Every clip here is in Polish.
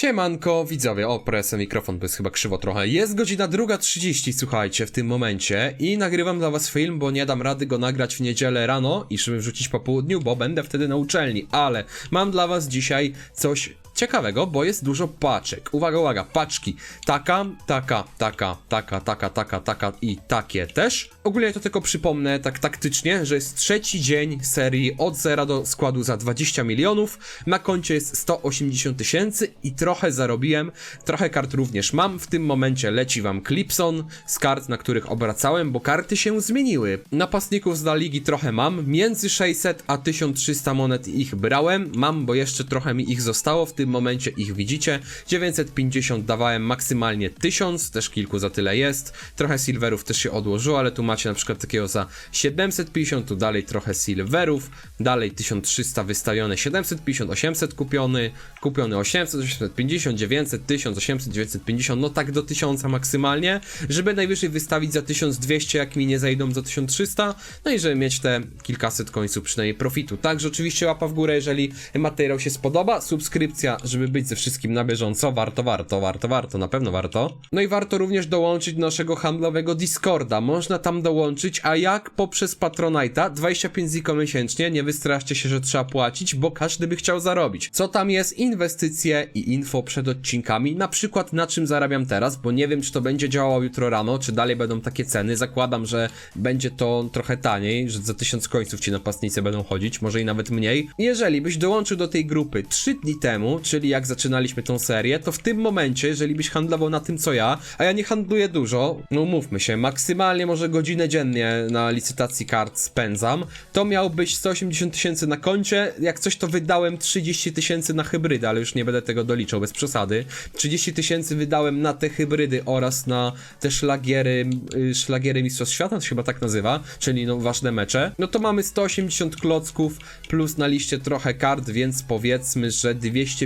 Siemanko, widzowie, o, presę mikrofon, bo jest chyba krzywo trochę. Jest godzina 2.30, słuchajcie, w tym momencie i nagrywam dla was film, bo nie dam rady go nagrać w niedzielę rano i żeby wrzucić po południu, bo będę wtedy na uczelni, ale mam dla was dzisiaj coś ciekawego, bo jest dużo paczek. Uwaga, uwaga, paczki. Taka, taka, taka, taka, taka, taka, taka i takie też. Ogólnie to tylko przypomnę tak taktycznie, że jest trzeci dzień serii od zera do składu za 20 milionów. Na koncie jest 180 tysięcy i trochę zarobiłem. Trochę kart również mam. W tym momencie leci wam Clipson z kart, na których obracałem, bo karty się zmieniły. Napastników z La Ligi trochę mam. Między 600 a 1300 monet ich brałem. Mam, bo jeszcze trochę mi ich zostało. W tym momencie ich widzicie. 950 dawałem maksymalnie 1000, też kilku za tyle jest. Trochę silverów też się odłożyło, ale tu macie na przykład takiego za 750, tu dalej trochę silverów, dalej 1300 wystawione, 750, 800 kupiony, kupiony 800, 850, 900, 1000, 800, 950, no tak do 1000 maksymalnie, żeby najwyżej wystawić za 1200, jak mi nie zajdą za 1300, no i żeby mieć te kilkaset końców przynajmniej profitu. Także oczywiście łapa w górę, jeżeli materiał się spodoba, subskrypcja, żeby być ze wszystkim na bieżąco, warto, warto, warto, warto, na pewno warto. No i warto również dołączyć do naszego handlowego Discorda, można tam dołączyć, a jak poprzez Patronite'a, 25 ziko miesięcznie, nie wystraszcie się, że trzeba płacić, bo każdy by chciał zarobić. Co tam jest? Inwestycje i info przed odcinkami, na przykład na czym zarabiam teraz, bo nie wiem, czy to będzie działało jutro rano, czy dalej będą takie ceny, zakładam, że będzie to trochę taniej, że za 1000 końców ci napastnicy będą chodzić, może i nawet mniej. Jeżeli byś dołączył do tej grupy 3 dni temu, czyli jak zaczynaliśmy tą serię, to w tym momencie, jeżeli byś handlował na tym co ja, a ja nie handluję dużo, no mówmy się, maksymalnie może godzinę dziennie na licytacji kart spędzam, to miałbyś 180 tysięcy na koncie, jak coś to wydałem 30 tysięcy na hybrydy, ale już nie będę tego doliczał bez przesady. 30 tysięcy wydałem na te hybrydy oraz na te szlagiery, y, szlagiery Mistrzostw Świata, to się chyba tak nazywa, czyli no ważne mecze. No to mamy 180 klocków plus na liście trochę kart, więc powiedzmy, że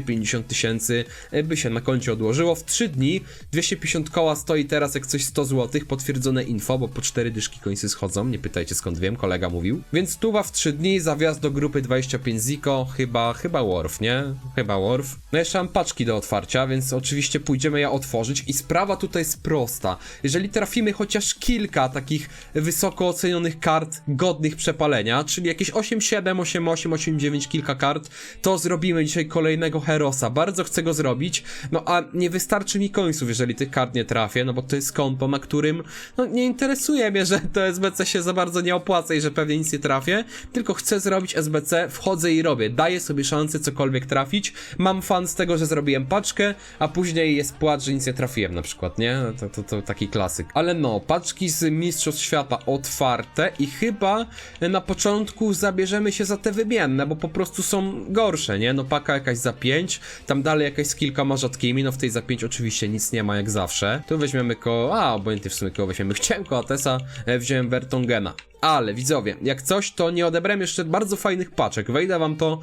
250 tysięcy y, by się na koncie odłożyło. W 3 dni 250 koła stoi teraz jak coś 100 zł, potwierdzone info, bo po 4 dyszki końcy schodzą, nie pytajcie skąd wiem, kolega mówił. Więc tuwa w 3 dni, za wjazd do grupy 25 ziko, chyba, chyba Worf, nie? Chyba Worf. No jeszcze mam paczki do otwarcia, więc oczywiście pójdziemy je otworzyć i sprawa tutaj jest prosta. Jeżeli trafimy chociaż kilka takich wysoko ocenionych kart godnych przepalenia, czyli jakieś 8-7, 8-8, 8-9 kilka kart, to zrobimy dzisiaj kolejnego Herosa. Bardzo chcę go zrobić, no a nie wystarczy mi końców, jeżeli tych kart nie trafię, no bo to jest konto, na którym no nie interesuje mnie, że to SBC się za bardzo nie opłaca i że pewnie nic nie trafię, tylko chcę zrobić SBC, wchodzę i robię, daję sobie szansę cokolwiek trafić, mam fan z tego, że zrobiłem paczkę, a później jest płacz, że nic nie trafiłem na przykład, nie? To, to, to taki klasyk. Ale no, paczki z Mistrzostw Świata otwarte i chyba na początku zabierzemy się za te wymienne, bo po prostu są gorsze, nie? No paka jakaś za 5, tam dalej jakaś z kilkoma rzadkimi, no w tej za 5 oczywiście nic nie ma jak zawsze. Tu weźmiemy ko... a, obojętnie w sumie koło weźmiemy. Chciałem koło Atesa, e, wziąłem Vertongena. Ale widzowie, jak coś, to nie odebrałem jeszcze bardzo fajnych paczek. Wejdę wam to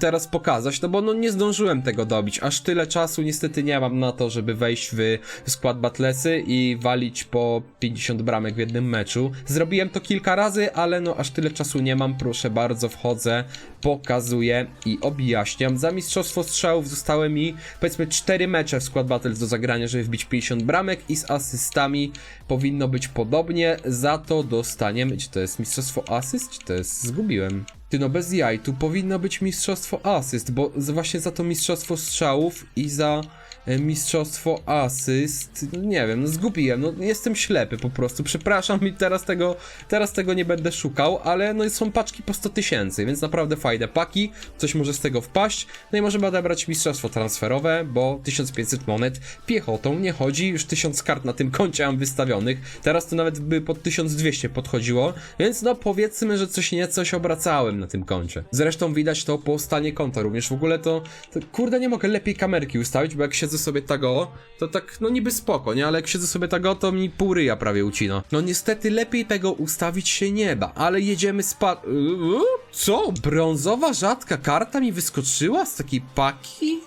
teraz pokazać, no bo no nie zdążyłem tego dobić. Aż tyle czasu niestety nie mam na to, żeby wejść w skład Battlesy i walić po 50 bramek w jednym meczu. Zrobiłem to kilka razy, ale no aż tyle czasu nie mam. Proszę bardzo, wchodzę, pokazuję i objaśniam. Za mistrzostwo strzałów zostały mi powiedzmy 4 mecze w skład Battles do zagrania, żeby wbić 50 bramek i z asystami powinno być podobnie. Za to dostaniemy, czy to jest mistrzostwo asyst, czy to jest, zgubiłem. Ty no bez jaj, tu powinno być mistrzostwo asyst, bo właśnie za to mistrzostwo strzałów i za mistrzostwo asyst, no nie wiem, no zgubiłem, no jestem ślepy po prostu, przepraszam i teraz tego, teraz tego nie będę szukał, ale no są paczki po 100 tysięcy, więc naprawdę fajne paki, coś może z tego wpaść, no i możemy odebrać mistrzostwo transferowe, bo 1500 monet piechotą nie chodzi, już 1000 kart na tym koncie mam wystawionych, teraz to nawet by pod 1200 podchodziło, więc no powiedzmy, że coś nie coś obracałem na tym koncie. Zresztą widać to po stanie konta również, w ogóle to, to kurde nie mogę lepiej kamerki ustawić, bo jak siedzę sobie tak o, to tak no niby spoko, nie, ale jak siedzę sobie tak o, to mi pół ryja prawie ucina. No niestety lepiej tego ustawić się nie da, ale jedziemy z pa... Uuu, Co? Brązowa rzadka karta mi wyskoczyła z takiej paki?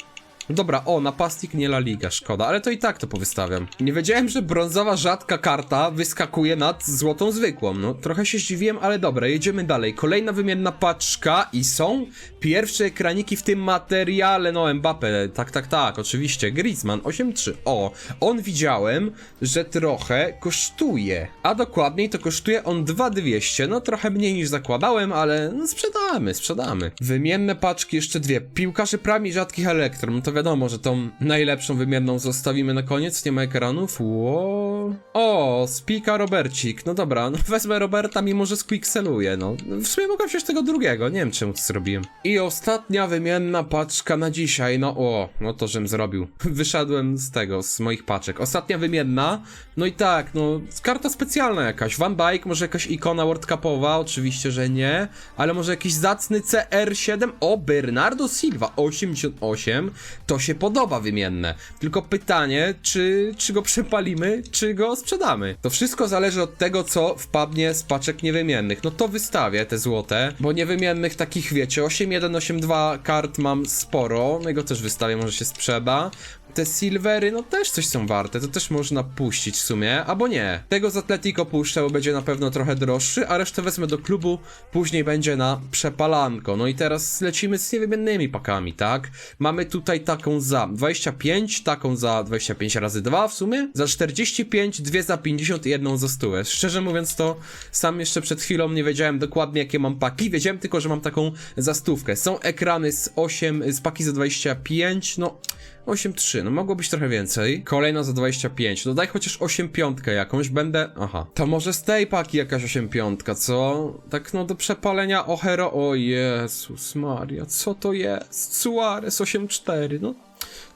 Dobra, o, napastnik nie La Liga, szkoda, ale to i tak to powystawiam. Nie wiedziałem, że brązowa rzadka karta wyskakuje nad złotą zwykłą. No, trochę się zdziwiłem, ale dobra, jedziemy dalej. Kolejna wymienna paczka i są pierwsze ekraniki w tym materiale. No, Mbappe, tak, tak, tak, oczywiście. Griezmann 8-3. O, on widziałem, że trochę kosztuje. A dokładniej to kosztuje on 2200. No, trochę mniej niż zakładałem, ale no, sprzedamy, sprzedamy. Wymienne paczki, jeszcze dwie. Piłkarze prami rzadkich elektron. No to wiadomo, że tą najlepszą wymienną zostawimy na koniec. Nie ma ekranów. Ło. O, spika Robercik. No dobra, no wezmę Roberta, mimo że squixeluje. No, w sumie mogłem wziąć tego drugiego. Nie wiem, czemu to zrobiłem. I ostatnia wymienna paczka na dzisiaj. No o, no to żem zrobił. Wyszedłem z tego, z moich paczek. Ostatnia wymienna. No i tak, no, karta specjalna jakaś. Van Dijk, może jakaś ikona World Cupowa? Oczywiście, że nie. Ale może jakiś zacny CR7? O, Bernardo Silva 88. To się podoba wymienne. Tylko pytanie, czy, czy go przepalimy, czy go sprzedamy. To wszystko zależy od tego, co wpadnie z paczek niewymiennych. No to wystawię te złote, bo niewymiennych takich wiecie, 8.1, 8.2 kart mam sporo. No i go też wystawię, może się sprzeda. Te silvery, no też coś są warte, to też można puścić w sumie, albo nie. Tego z Atletico puszczę, bo będzie na pewno trochę droższy, a resztę wezmę do klubu, później będzie na przepalanko. No i teraz lecimy z niewymiennymi pakami, tak? Mamy tutaj taką za 25, taką za 25 razy 2 w sumie, za 45, dwie za 50 i jedną za 100. Szczerze mówiąc to sam jeszcze przed chwilą nie wiedziałem dokładnie jakie mam paki, wiedziałem tylko, że mam taką za stówkę. Są ekrany z 8, z paki za 25, no... 8,3, no mogło być trochę więcej. Kolejna za 25, no daj chociaż 8 piątkę jakąś, będę... Aha. To może z tej paki jakaś 8 piątka, co? Tak no do przepalenia o hero... O Jezus Maria, co to jest? Suarez 8,4, no...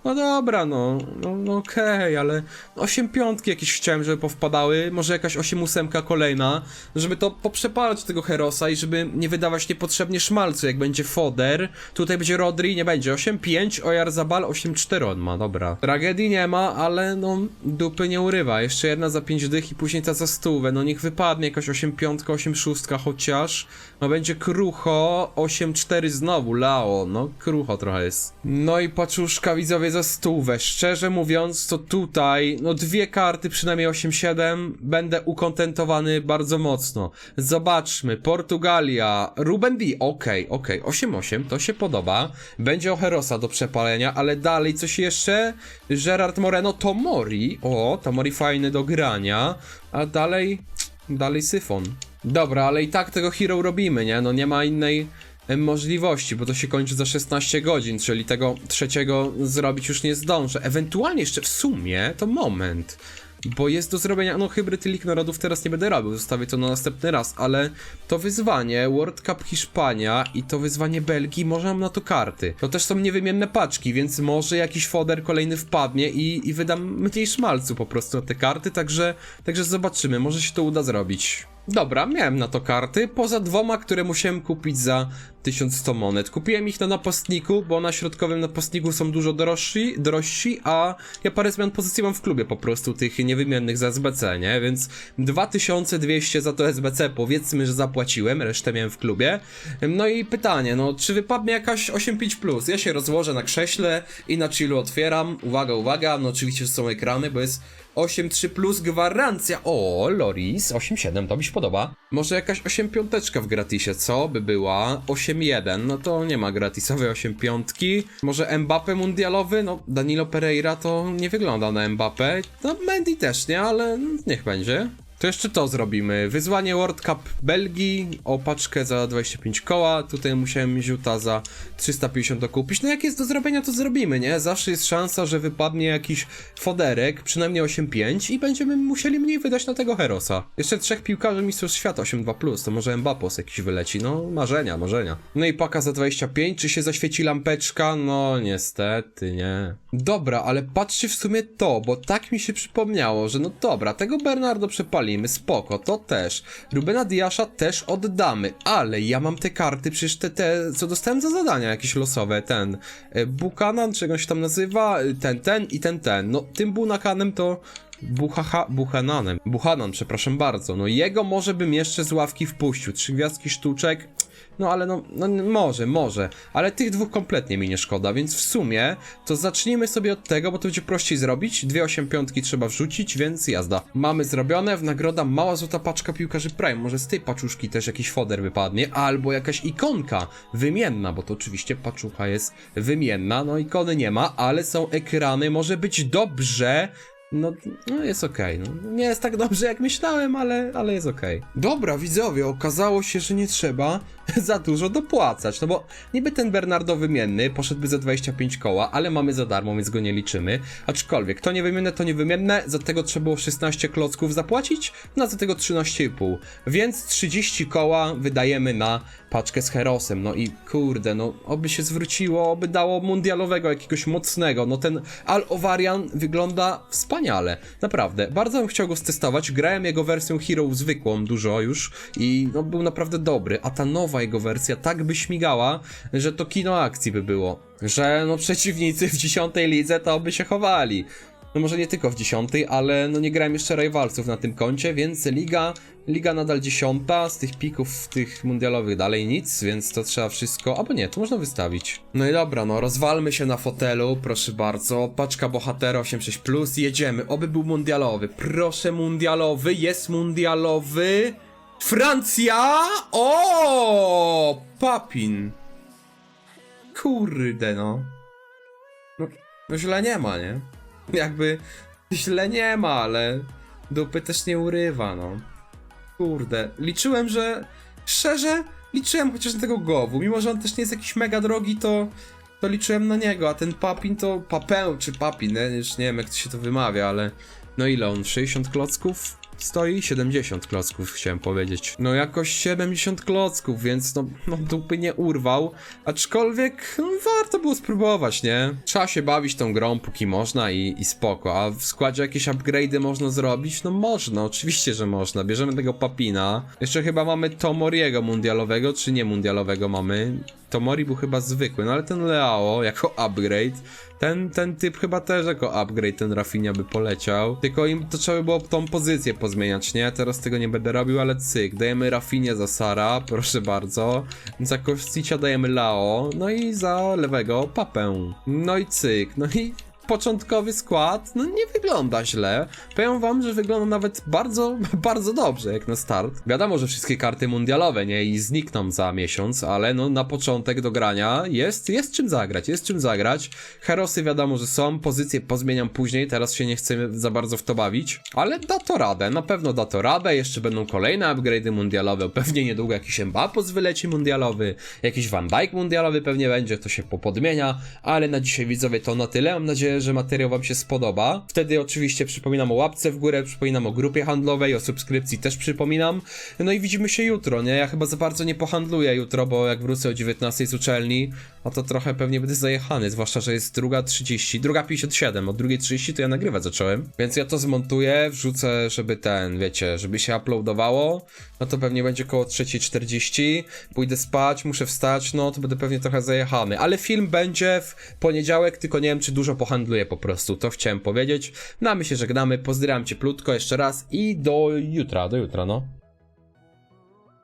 No dobra, no, no, no okej, ale 8 piątki jakieś chciałem, żeby powpadały, może jakaś 8 ósemka kolejna, żeby to poprzepalać tego Herosa i żeby nie wydawać niepotrzebnie szmalcu, jak będzie foder, tutaj będzie Rodri, nie będzie. 8-5, Ojarzabal 8-4 on ma, dobra. Tragedii nie ma, ale no dupy nie urywa, jeszcze jedna za 5 dych i później ta za stówę, no niech wypadnie jakaś 8 piątka, 8 szóstka chociaż, no będzie krucho, 8-4 znowu, Lao, no krucho trochę jest. No i paczuszka widzowie za stówę, szczerze mówiąc to tutaj, no dwie karty, przynajmniej 8-7, będę ukontentowany bardzo mocno. Zobaczmy, Portugalia, Ruben D, okej, okej, 8-8, to się podoba, będzie Oherosa do przepalenia, ale dalej coś jeszcze, Gerard Moreno, Tomori, o, Tomori fajny do grania, a dalej, dalej Syfon. Dobra, ale i tak tego hero robimy, nie? No nie ma innej możliwości, bo to się kończy za 16 godzin, czyli tego trzeciego zrobić już nie zdążę. Ewentualnie jeszcze w sumie to moment. Bo jest do zrobienia, no hybryd Lig Narodów teraz nie będę robił, zostawię to na następny raz, ale to wyzwanie World Cup Hiszpania i to wyzwanie Belgii, może mam na to karty. To też są niewymienne paczki, więc może jakiś foder kolejny wpadnie i, i wydam mniej szmalcu po prostu na te karty, także, także zobaczymy, może się to uda zrobić. Dobra, miałem na to karty, poza dwoma, które musiałem kupić za 1100 monet. Kupiłem ich na napastniku, bo na środkowym napastniku są dużo drożsi, drożsi, a ja parę zmian pozycji mam w klubie po prostu, tych niewymiennych za SBC, nie? Więc 2200 za to SBC powiedzmy, że zapłaciłem, resztę miałem w klubie. No i pytanie, no czy wypadnie jakaś 8.5+. Plus? Ja się rozłożę na krześle i na chillu otwieram. Uwaga, uwaga, no oczywiście są ekrany, bo jest 8.3 plus gwarancja. O, Loris 8.7, to mi się podoba. Może jakaś 8 piąteczka w gratisie, co by była? 8.1, no to nie ma gratisowej 8 piątki. Może Mbappe mundialowy? No Danilo Pereira to nie wygląda na Mbappe. No Mendy też nie, ale niech będzie. To jeszcze to zrobimy. Wyzwanie World Cup Belgii o paczkę za 25 koła. Tutaj musiałem ziuta za 350 dokupić. No jak jest do zrobienia, to zrobimy, nie? Zawsze jest szansa, że wypadnie jakiś foderek, przynajmniej 8-5 i będziemy musieli mniej wydać na tego Herosa. Jeszcze trzech piłkarzy Mistrzostw Świata 8-2+, to może Mbappos jakiś wyleci. No, marzenia, marzenia. No i paka za 25, czy się zaświeci lampeczka? No, niestety, nie. Dobra, ale patrzcie w sumie to, bo tak mi się przypomniało, że no dobra, tego Bernardo przepalimy, spoko, to też. Rubena Diasza też oddamy, ale ja mam te karty, przecież te, te, co dostałem za zadania jakieś losowe, ten e, Buchanan, czy się tam nazywa, e, ten, ten i ten, ten. No, tym Bunakanem to... Buchaha, Buchananem. Buchanan, przepraszam bardzo. No jego może bym jeszcze z ławki wpuścił. Trzy gwiazdki sztuczek. No ale no, no może, może, ale tych dwóch kompletnie mi nie szkoda, więc w sumie to zacznijmy sobie od tego, bo to będzie prościej zrobić. Dwie 8 trzeba wrzucić, więc jazda. Mamy zrobione, w nagroda mała złota paczka piłkarzy Prime, może z tej paczuszki też jakiś foder wypadnie, albo jakaś ikonka wymienna, bo to oczywiście paczucha jest wymienna, no ikony nie ma, ale są ekrany, może być dobrze, no, no jest okej. No. Nie jest tak dobrze jak myślałem, ale, ale jest okej. Dobra, widzowie, okazało się, że nie trzeba za dużo dopłacać. No bo niby ten Bernardo wymienny poszedłby za 25 koła, ale mamy za darmo, więc go nie liczymy. Aczkolwiek to niewymienne, to niewymienne, za tego trzeba było 16 klocków zapłacić, no a za tego 13,5. Więc 30 koła wydajemy na paczkę z Herosem. No i kurde, no oby się zwróciło, oby dało mundialowego jakiegoś mocnego. No ten Al Ovarian wygląda wspaniale. Naprawdę, bardzo bym chciał go stestować. Grałem jego wersją Hero zwykłą dużo już i no był naprawdę dobry, a ta nowa jego wersja tak by śmigała, że to kino akcji by było. Że no przeciwnicy w dziesiątej lidze to by się chowali. No może nie tylko w dziesiątej, ale no nie grałem jeszcze rywalców na tym koncie, więc liga, liga nadal dziesiąta, z tych pików tych mundialowych dalej nic, więc to trzeba wszystko, albo nie, to można wystawić. No i dobra, no rozwalmy się na fotelu, proszę bardzo, paczka bohatera 86+, jedziemy, oby był mundialowy, proszę mundialowy, jest mundialowy, Francja, o, Papin, kurde no, no, no źle nie ma, nie? Jakby źle nie ma, ale dupy też nie urywa, no. Kurde, liczyłem, że szczerze liczyłem chociaż na tego Gowu, mimo że on też nie jest jakiś mega drogi, to to liczyłem na niego, a ten Papin to Papę czy Papin, nie? nie wiem jak to się to wymawia, ale no ile on? 60 klocków? Stoi 70 klocków, chciałem powiedzieć. No jakoś 70 klocków, więc no, no dupy nie urwał. Aczkolwiek no, warto było spróbować, nie? Trzeba się bawić tą grą, póki można i, i spoko. A w składzie jakieś upgrade'y można zrobić? No można, oczywiście, że można. Bierzemy tego Papina. Jeszcze chyba mamy Tomoriego mundialowego, czy nie mundialowego mamy? Tomori był chyba zwykły, no ale ten Leao jako upgrade, ten, ten typ chyba też jako upgrade, ten Rafinha by poleciał. Tylko im to trzeba by było tą pozycję pozmieniać, nie? Teraz tego nie będę robił, ale cyk. Dajemy Rafinha za Sara, proszę bardzo. Za Kostica dajemy Lao, no i za lewego Papę. No i cyk, no i początkowy skład, no nie wygląda źle. Powiem wam, że wygląda nawet bardzo, bardzo dobrze jak na start. Wiadomo, że wszystkie karty mundialowe, nie? I znikną za miesiąc, ale no na początek do grania jest, jest czym zagrać, jest czym zagrać. Herosy wiadomo, że są, pozycje pozmieniam później, teraz się nie chcemy za bardzo w to bawić, ale da to radę, na pewno da to radę, jeszcze będą kolejne upgrade'y mundialowe, pewnie niedługo jakiś Mbappé wyleci mundialowy, jakiś Van Dijk mundialowy pewnie będzie, to się popodmienia, ale na dzisiaj widzowie to na tyle, mam nadzieję, że materiał wam się spodoba. Wtedy oczywiście przypominam o łapce w górę, przypominam o grupie handlowej, o subskrypcji też przypominam. No i widzimy się jutro, nie? Ja chyba za bardzo nie pohandluję jutro, bo jak wrócę o 19 z uczelni, no to trochę pewnie będę zajechany, zwłaszcza, że jest druga 30, druga 57, od drugiej 30 to ja nagrywać zacząłem. Więc ja to zmontuję, wrzucę, żeby ten, wiecie, żeby się uploadowało, no to pewnie będzie koło 3.40, pójdę spać, muszę wstać, no to będę pewnie trochę zajechany, ale film będzie w poniedziałek, tylko nie wiem, czy dużo pohandluję po prostu, to chciałem powiedzieć. No a my się żegnamy, pozdrawiam cię plutko jeszcze raz i do jutra, do jutra, no.